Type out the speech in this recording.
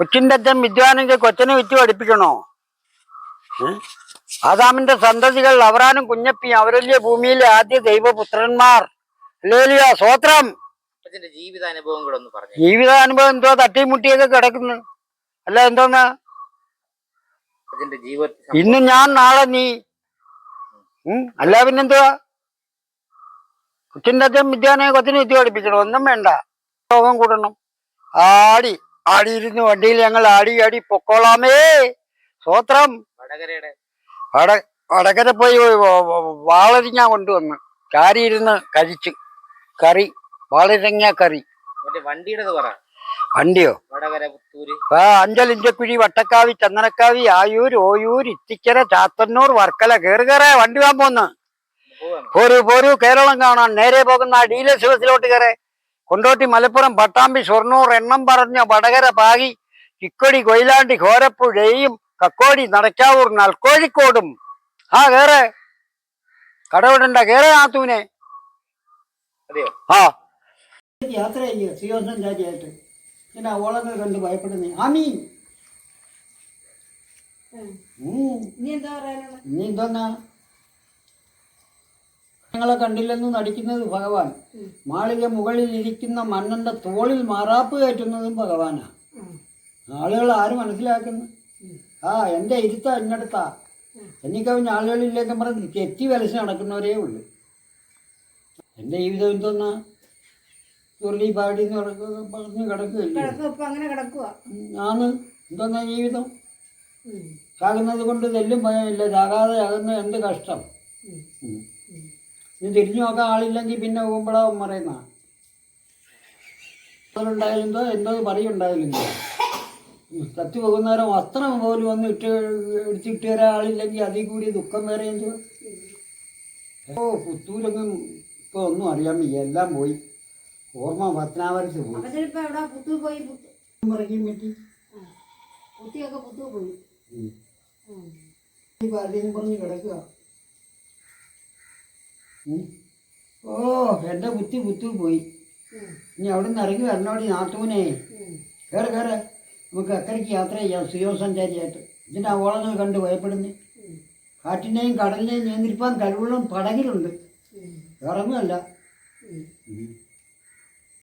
കൊച്ചിന്റെ അച്ഛൻ വിദ്വാനെങ്കിൽ കൊച്ചനെ വിറ്റ് പഠിപ്പിക്കണോ? ആദാമിന്റെ സന്തതികൾ അവരാനും കുഞ്ഞപ്പിയും അവരല്ലേ ഭൂമിയിലെ ആദ്യ ദൈവപുത്രന്മാർ. ലേലിയ സ്വോത്രം ജീവിതാനുഭവം കൂടെ ഒന്ന് പറഞ്ഞു. ജീവിതാനുഭവം എന്തോ തട്ടിമുട്ടിയൊക്കെ കിടക്കുന്നു. അല്ല എന്തോന്ന്? ഇന്ന് ഞാൻ നാളെ നീ. അല്ല പിന്നെന്തുവാ? കൊച്ചിന്റെ അച്ഛൻ വിദ്യാനെ കൊച്ചിനെ വിദ്യ പഠിപ്പിക്കണം. ഒന്നും വേണ്ട. ലോകം കൂടണം. ആടി. ആടിയിരുന്ന് വണ്ടിയിൽ ഞങ്ങൾ ആടി ആടി പൊക്കോളാമേ. സ്വോത്രം വട വടകര പോയി വാളരിഞ്ഞ കൊണ്ടുവന്ന്. ചാരിയിരുന്ന് കഴിച്ച്. കറി വാളരിഞ്ഞ കറി. വണ്ടിയോ? ആ അഞ്ചലിഞ്ചക്കുഴി വട്ടക്കാവി ചന്ദനക്കാവി ആയൂർ ഓയൂർ ഇത്തിക്കര ചാത്തന്നൂർ വർക്കല കേറ് കയറ വണ്ടി വാൻ പോന്ന് പോരു പോരൂ കേരളം കാണാൻ. നേരെ പോകുന്ന ഡീലേഴ്സ് ഡീലക്സ് ബസ്സിലോട്ട് കയറേ. കൊണ്ടോട്ടി മലപ്പുറം പട്ടാമ്പി ഷൊർണൂർ എണ്ണം പറഞ്ഞ വടകര പാകി കിക്കൊടി കൊയിലാണ്ടി ഘോരപ്പുഴയും കക്കോടി നടക്കാവൂർ നൽക്കോഴിക്കോടും. ആ കേറെ. കടവിടണ്ട കേറെ നാത്തൂനെ. അതെയോ? ആ. യാത്ര ചെയ്യുക ശ്രീയോസൻ ചാരിയായിട്ട് പിന്നെ ഓളങ്ങൾ കണ്ട് ഭയപ്പെടുന്നേ ആമീ. നീ എന്താ പറയാനുള്ള? നീ എന്തോന്നാ ഞങ്ങളെ കണ്ടില്ലെന്ന് നടിക്കുന്നത് ഭഗവാൻ. മാളിക മുകളിൽ ഇരിക്കുന്ന മണ്ണന്റെ തോളിൽ മാറാപ്പ് കയറ്റുന്നതും ഭഗവാനാ. ആളുകൾ ആര് മനസ്സിലാക്കുന്നു? ആ എന്റെ ഇരുത്ത ഇന്നടുത്താ. എന്നിക്കവിഞ്ഞ ആളുകളില്ലേക്കും പറഞ്ഞ് തെറ്റി വലച്ച് നടക്കുന്നവരേ ഉള്ളൂ. എന്റെ ജീവിതം എന്തോന്നാ? ചുരുളി പാടി പറഞ്ഞു കിടക്കുകയല്ലേ? കിടക്കുക ആണ് എന്തോന്നാ ജീവിതം? ചാകുന്നത് കൊണ്ട് തെല്ലും ഭയമില്ല ചാകാതെ ആകുന്ന എന്ത് കഷ്ടം. ഇനി തിരിഞ്ഞു നോക്കാൻ ആളില്ലെങ്കിൽ പിന്നെ പോകുമ്പോഴാവും പറയുന്ന ഉണ്ടായാലെന്തോ എന്തോ പറയുണ്ടായാലെന്തോ കത്തി പോകുന്നവരെ വസ്ത്രം പോലും ഒന്ന് ഇട്ട് എടുത്തിട്ട് തരാൻ ആളില്ലെങ്കിൽ അതിൽ കൂടി ദുഃഖം വേറെ എന്തോ? ഓ പുത്തൂരൊന്നും ഇപ്പോൾ ഒന്നും അറിയാൻ വയ്യ. എല്ലാം പോയി. ഓർമ്മ പത്തനാവരത്ത് പോയി. പറഞ്ഞു പറയും പറ്റി പുത്തു പോയി. കിടക്കുക. ഓ എന്റെ ബുദ്ധി ബുദ്ധി പോയി. ഇനി അവിടെ നിന്ന് ഇറങ്ങി വരണോടി നാത്തൂനെ. കയറി കയറി നമുക്ക് അക്കരയ്ക്ക് യാത്ര ചെയ്യാം സുയോസഞ്ചാരിയായിട്ട്. ഇതിന്റെ ഓളങ്ങൾ കണ്ട് ഭയപ്പെടുന്നേ. കാറ്റിനെയും കടലിനെയും നിയന്ത്രിപ്പാൻ കഴിവുള്ള പടകിലുണ്ട്. ഇറങ്ങുമല്ല.